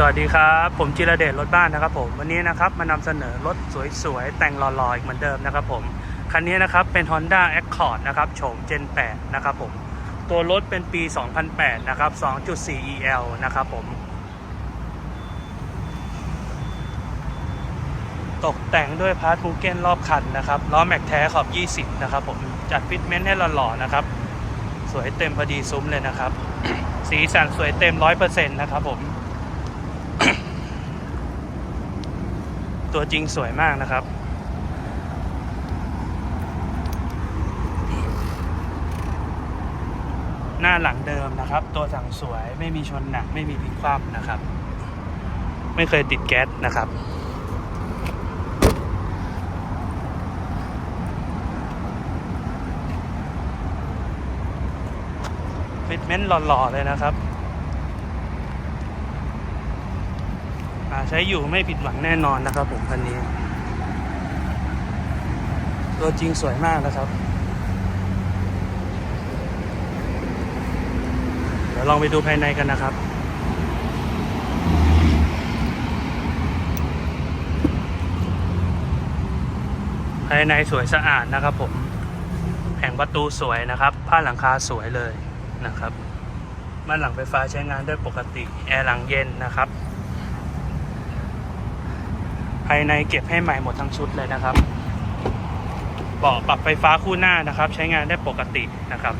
สวัสดีครับ ผมจิรเดชรถบ้านนะครับผมวันนี้นะครับมานำเสนอรถสวยๆ แต่งหล่อๆอีกเหมือนเดิมนะครับผม คันนี้นะครับเป็น Honda Accord นะครับโฉม Gen 8 นะครับผม ตัวรถเป็นปี 2008 นะครับ 2.4 EL นะครับผม ตกแต่งด้วยพาร์ทมูเก้นรอบคันนะครับล้อแม็กแท้ขอบ 20 นะครับผม จัดฟิตเมนต์ให้หล่อๆนะครับ สวยเต็มพอดีซุ้มเลยนะครับ สีสันสวยเต็ม 100%นะครับผม ตัวจริงสวยมากนะครับ หน้าหลังเดิมนะครับ ตัวสั่งสวยไม่มีชนหนักไม่มีพลิกคว่ำนะครับ ไม่เคยติดแก๊สนะครับฟิตเมนต์หล่อๆเลยนะครับอ่า ใช้อยู่ไม่ผิดหวังแน่นอนนะครับผมคันนี้ ตัวจริงสวยมากนะครับ เดี๋ยวลองไปดูภายในกันนะครับภายในสวยสะอาดนะครับผม แผงประตูสวยนะครับ ผ้าหลังคาสวยเลยนะครับม่านหลังไฟฟ้าใช้งานได้ปกติ แอร์หลังเย็นนะครับ ภายในเก็บให้ใหม่หมดทั้งชุดเลยนะครับเบาะปรับไฟฟ้าคู่หน้านะครับ ใช้งานได้ปกตินะครับ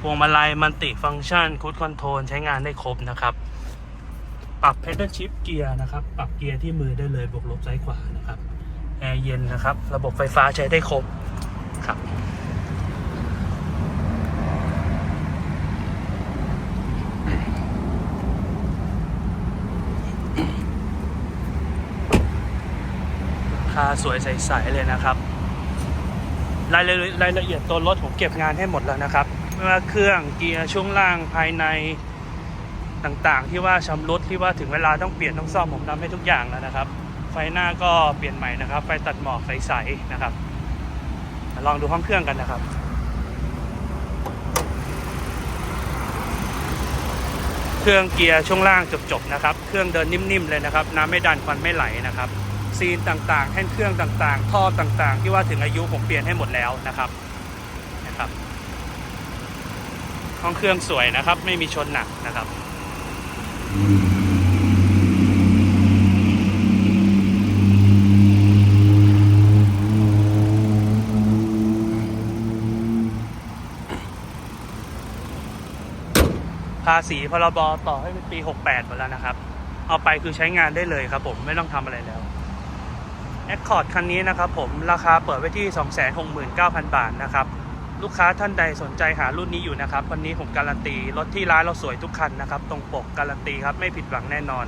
พวงมาลัยมันติฟังก์ชันคูดคอนโทรลใช้งานได้ครบนะครับ ปรับเพด l ชิ f เกียร์นะครับ ปรับเกียร์ที่มือได้เลยบวกลบซ้ายขวานะครับแอร์เย็นนะครับ ระบบไฟฟ้าใช้ได้ครบ คาสวยใสๆเลยนะครับ รายละรายละเอียดตัวรถผมเก็บงานให้หมดแล้วนะครับไม่ว่าเครื่องเกียร์ช่วงล่างภายในต่างๆ ที่ว่าชำรุดที่ว่าถึงเวลาต้องเปลี่ยนต้องซ่อมผมทำให้ทุกอย่างแล้วนะครับ ไฟหน้าก็เปลี่ยนใหม่นะครับ ไฟตัดหมอกใสๆนะครับ ลองดูห้องเครื่องกันนะครับเครื่องเกียร์ช่วงล่างจบๆนะครับ เครื่องเดินนิ่มๆเลยนะครับ น้ำไม่ดันควันไม่ไหลนะครับ ซีนต่างๆแท่นเครื่องต่างๆ ท่อต่างๆ ที่ว่าถึงอายุผมเปลี่ยนให้หมดแล้วนะครับนะครับห้องเครื่องสวยนะครับ ไม่มีชนหนักนะครับภาษีพรบต่อให้เป็นปี 68หมดแล้วนะครับ เอาไปคือใช้งานได้เลยครับผมไม่ต้องทำอะไรแล้ว Accord คันนี้นะครับผมราคาเปิดไว้ที่ 269,000 บาทนะครับ ลูกค้าท่านใดสนใจหารุ่นนี้อยู่นะครับ วันนี้ผมการันตี รถที่ร้านเราสวยทุกคันนะครับ ตรงปกการันตีครับ ไม่ผิดหวังแน่นอน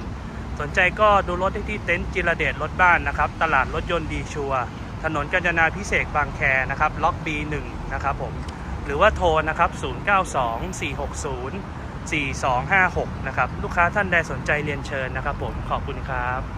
สนใจก็ดูรถได้ที่เต็นท์จิรเดชรถบ้านนะครับ ตลาดรถยนต์ดีชัวถนนกาญจนาพิเศษบางแคนะครับ ล็อก B1 นะครับผมหรือว่าโทรนะครับ 092460 4256 นะครับ ลูกค้าท่านใดสนใจเรียนเชิญนะครับผมขอบคุณครับ